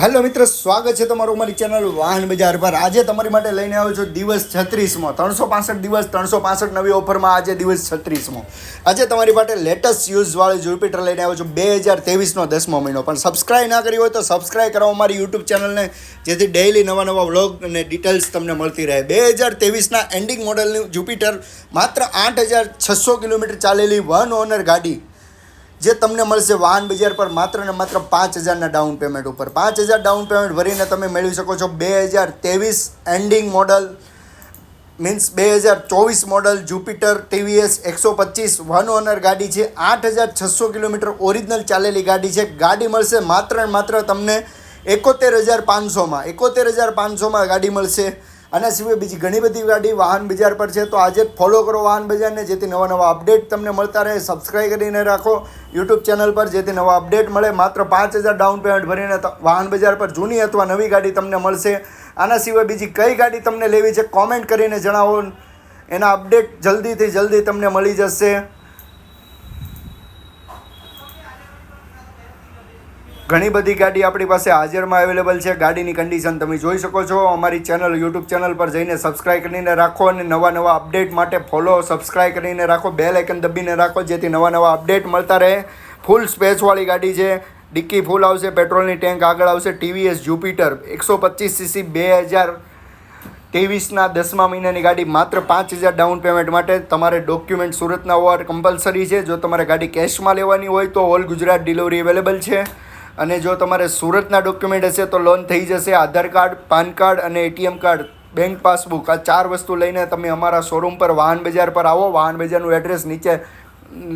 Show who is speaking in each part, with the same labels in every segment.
Speaker 1: Hello મિત્ર, સ્વાગત છે તમારું અમારી ચેનલ વાહન બજાર પર. આજે તમારી માટે લઈને આવ્યો છું દિવસ છત્રીસમો. ત્રણસો પાસઠ દિવસ, ત્રણસો પાસઠ નવી ઓફરમાં આજે દિવસ છત્રીસમો. આજે તમારી માટે લેટેસ્ટ યુઝવાળું જુપિટર લઈને આવ્યો છું બે હજાર ત્રેવીસનો દસમો મહિનો. પણ સબસ્ક્રાઇબ ના કરી હોય તો સબસ્ક્રાઈબ કરો અમારી યુટ્યુબ ચેનલને જેથી ડેઇલી નવા નવા વ્લોગ અને ડિટેલ્સ તમને મળતી રહે. બે હજાર ત્રેવીસના એન્ડિંગ મોડલનું જુપિટર માત્ર આઠ હજાર છસો કિલોમીટર ચાલેલી વન ઓનર ગાડી જે તમને મળશે વાહન બજાર પર માત્ર ને માત્ર પાંચ હજારના ડાઉન પેમેન્ટ ઉપર. પાંચ હજાર ડાઉન પેમેન્ટ ભરીને તમે મેળવી શકો છો બે હજાર ત્રેવીસ એન્ડિંગ મોડલ મીન્સ બે હજાર ચોવીસ મોડલ જુપિટર ટીવીએસ એકસો પચીસ વન ઓનર ગાડી છે, આઠ હજાર છસો કિલોમીટર ઓરિજિનલ ચાલેલી ગાડી છે. ગાડી મળશે માત્ર ને માત્ર તમને એકોતેર હજાર પાંચસોમાં. એકોતેર હજાર પાંચસોમાં ગાડી મળશે. આના સિવાય બીજી ઘણી બધી ગાડી વાહન બજાર પર છે, તો આજે જ ફોલો કરો વાહન બજારને, જેથી નવા નવા અપડેટ તમને મળતા રહે. સબસ્ક્રાઈબ કરીને રાખો. યુટ્યુબ ચેનલ પર જેથી નવા અપડેટ મળે. માત્ર પાંચ હજાર ડાઉન પેમેન્ટ ભરીને વાહન બજાર પર જૂની અથવા નવી ગાડી તમને મળશે. આના સિવાય બીજી કઈ ગાડી તમને લેવી છે કોમેન્ટ કરીને જણાવો. એના અપડેટ જલ્દીથી જલ્દી તમને મળી જશે. ઘણી બધી ગાડી આપણી પાસે હાજરમાં અવેલેબલ છે. ગાડીની કન્ડિશન તમે જોઈ શકો છો. અમારી ચેનલ યુટ્યુબ ચેનલ પર જઈને સબસ્ક્રાઇબ કરીને રાખો અને નવા નવા અપડેટ માટે ફોલો સબસ્ક્રાઇબ કરીને રાખો. બેલ આઇકન દબીને રાખો જેથી નવા નવા અપડેટ મળતા રહે. ફૂલ સ્પેસવાળી ગાડી છે. ડિક્કી ફૂલ આવશે પેટ્રોલની ટેન્ક આગળ આવશે. ટીવીએસ જુપિટર એકસો પચીસ સીસી બે હજાર ત્રેવીસના દસમા મહિનાની ગાડી માત્ર પાંચ હજાર ડાઉન પેમેન્ટ માટે. તમારે ડોક્યુમેન્ટ સુરતના હોવા કમ્પલસરી છે. જો તમારે ગાડી કેશમાં લેવાની હોય તો ઓલ ગુજરાત ડિલિવરી અવેલેબલ છે. અને જો તમારે સુરતના ડોક્યુમેન્ટ હશે તો લોન થઈ જશે. આધાર કાર્ડ, પાન કાર્ડ અને એટીએમ કાર્ડ. બેંક પાસબુક આ ચાર વસ્તુ લઈને તમે અમારા શોરૂમ પર, વાહન બજાર પર આવો. વાહન બજારનું એડ્રેસ નીચે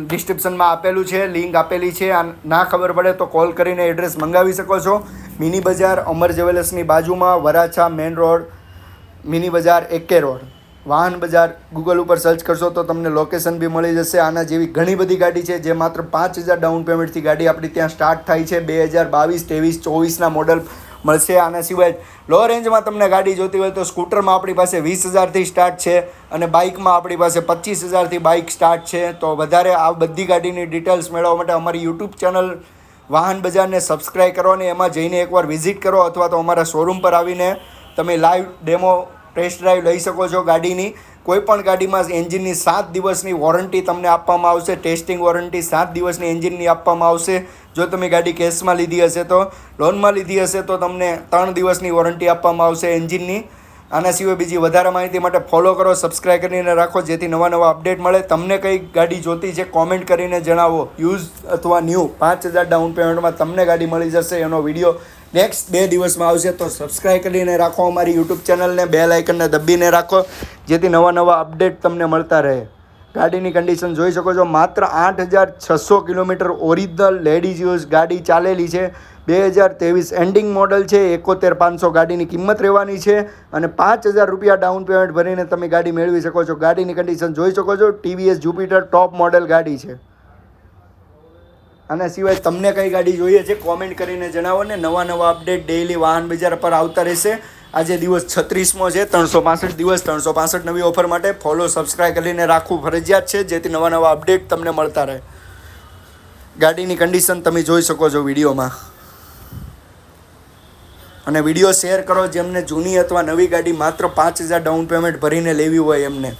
Speaker 1: ડિસ્ક્રિપ્શનમાં આપેલું છે. લિંક આપેલી છે. આ ના ખબર પડે તો કોલ કરીને એડ્રેસ મંગાવી શકો છો. મિની બજાર, અમર જ્વેલર્સની બાજુમાં વરાછા મેન રોડ મિની બજાર, એકે રોડ વાહન બજાર ગૂગલ ઉપર સર્ચ કરશો તો તમને લોકેશન બી મળી જશે. આના જેવી ઘણી બધી ગાડી છે જે માત્ર પાંચ હજાર ડાઉન પેમેન્ટથી ગાડી આપણી ત્યાં સ્ટાર્ટ થાય છે. બે હજાર બાવીસ, ત્રેવીસ ચોવીસના મોડલ મળશે આના સિવાય. લો રેન્જમાં તમને ગાડી જોતી હોય તો સ્કૂટરમાં આપણી પાસે વીસ હજારથી સ્ટાર્ટ છે અને બાઇકમાં આપણી પાસે પચીસ હજારથી બાઇક સ્ટાર્ટ છે. તો વધારે આ બધી ગાડીની ડિટેલ્સ મેળવવા માટે અમારી યુટ્યુબ ચેનલ વાહન બજારને સબસ્ક્રાઈબ કરો અને એમાં જઈને એકવાર વિઝિટ કરો અથવા તો અમારા શોરૂમ પર આવીને તમે લાઈવ ડેમો ટેસ્ટ ડ્રાઈવ લઈ શકો છો ગાડીની. કોઈપણ ગાડીમાં એન્જિનની સાત દિવસની વોરંટી તમને આપવામાં આવશે. ટેસ્ટિંગ વોરંટી સાત દિવસની એન્જિનની આપવામાં આવશે. જો તમે ગાડી કેશમાં લીધી હશે તો, લોનમાં લીધી હશે તો તમને ત્રણ દિવસની વોરંટી આપવામાં આવશે એન્જિનની. આના સિવાય બીજી વધારે માહિતી માટે ફોલો કરો સબસ્ક્રાઈબ કરીને રાખો, જેથી નવા નવા અપડેટ મળે. તમને કઈ ગાડી જોતી છે, કોમેન્ટ કરીને જણાવો. યુઝ અથવા ન્યૂ પાંચ હજાર ડાઉન પેમેન્ટમાં તમને ગાડી મળી જશે. એનો વીડિયો નેક્સ્ટ બે દિવસમાં આવશે તો સબસ્ક્રાઈબ કરીને રાખો અમારી યુટ્યુબ ચેનલને બે લાઇકનને દબીને રાખો, જેથી નવા નવા અપડેટ તમને મળતા રહે. ગાડીની કન્ડિશન જોઈ શકો છો, માત્ર આઠ હજાર છસો કિલોમીટર ઓરિજિનલ લેડીઝ યુઝ ગાડી ચાલેલી છે. બે હજાર ત્રેવીસ એન્ડિંગ મોડલ છે, એકોતેર પાંચસો ગાડીની કિંમત રહેવાની છે અને પાંચ હજાર રૂપિયા ડાઉન પેમેન્ટ ભરીને તમે ગાડી મેળવી શકો છો. ગાડીની કન્ડિશન જોઈ શકો છો ટીવીએસ જુપિટર ટોપ મોડલ ગાડી છે. આના સિવાય તમને કઈ ગાડી જોઈએ છે કોમેન્ટ કરીને જણાવો ને. નવા નવા અપડેટ ડેઇલી વાહન બજાર પર આવતા રહેશે. આજે દિવસ છત્રીસમો છે, ત્રણસો પાસઠ દિવસ, ત્રણસો પાસઠ નવી ઓફર માટે ફોલો સબસ્ક્રાઈબ કરીને રાખવું ફરજિયાત છે, જેથી નવા નવા અપડેટ તમને મળતા રહે. ગાડીની કન્ડિશન તમે જોઈ શકો છો વિડીયોમાં. અને વીડિયો શેર કરો જેમને જૂની અથવા નવી ગાડી માત્ર પાંચ હજાર ડાઉન પેમેન્ટ ભરીને લેવી હોય એમને.